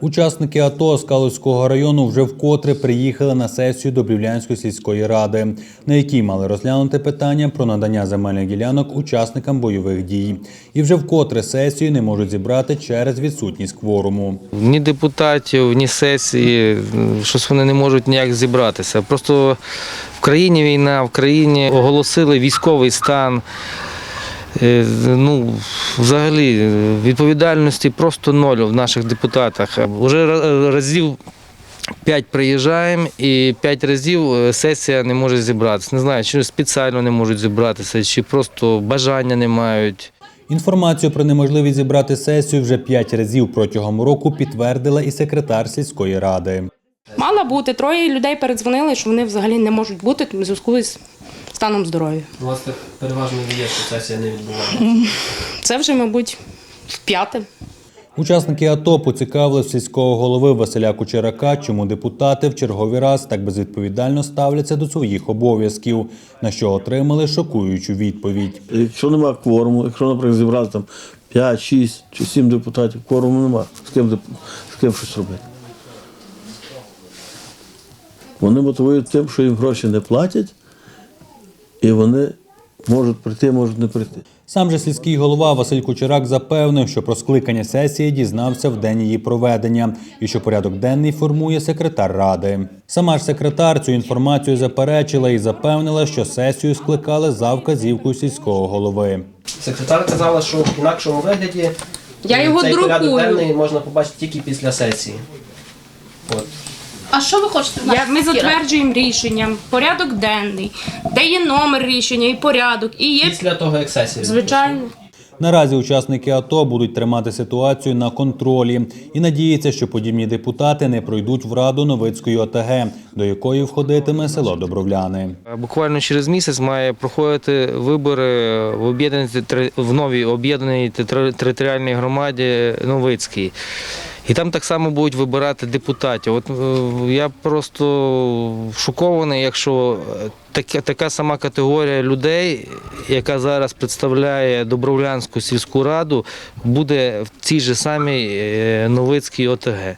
Учасники АТО з району вже вкотре приїхали на сесію до Брівлянської сільської ради, на якій мали розглянути питання про надання земельних ділянок учасникам бойових дій. І вже вкотре сесію не можуть зібрати через відсутність кворуму. Ні депутатів, ні сесії, щось вони не можуть ніяк зібратися. Просто в країні війна, в країні оголосили військовий стан. Е, Ну, взагалі, відповідальності просто ноль в наших депутатах. Уже разів п'ять приїжджаємо і п'ять разів е, сесія не може зібратися. Не знаю, чи спеціально не можуть зібратися, чи просто бажання не мають. Інформацію про неможливість зібрати сесію вже п'ять разів протягом року підтвердила і секретар сільської ради. Мала бути. Троє людей передзвонили, що вони взагалі не можуть бути в зв'язку з станом здоров'я. У вас так переважно є, що сесія не відбувається. Це вже, мабуть, в п'яте. Учасники АТО поцікавили сільського голови Василя Кучерака, чому депутати в черговий раз так безвідповідально ставляться до своїх обов'язків, на що отримали шокуючу відповідь. Якщо нема кворуму, якщо, наприклад, зібрали там 5, 6 чи 7 депутатів, кворуму нема. З ким, з ким щось робити? Вони мотивують тим, що їм гроші не платять, і вони можуть прийти, можуть не прийти. Сам же сільський голова Василь Кучерак запевнив, що про скликання сесії дізнався в день її проведення і що порядок денний формує секретар ради. Сама ж секретар цю інформацію заперечила і запевнила, що сесію скликали за вказівкою сільського голови. Секретар казала, що в інакшому вигляді Я е, його цей порядок друкую. денний можна побачити тільки після сесії. От. А що ви хочете в Я, ми затверджуємо рішенням, порядок денний, де є номер рішення і порядок, і є Після того, як сесія. звичайно. Наразі учасники АТО будуть тримати ситуацію на контролі і надіються, що подібні депутати не пройдуть в раду Новицької ОТГ, до якої входитиме село Добровляни. Буквально через місяць має проходити вибори в об'єднаній тери- в новій об'єднаній тери- територіальній громаді Новицькій. І там так само будуть вибирати депутатів. От е, я просто шокований, якщо така, така сама категорія людей, яка зараз представляє Добровлянську сільську раду, буде в цій же самій е, Новицькій ОТГ.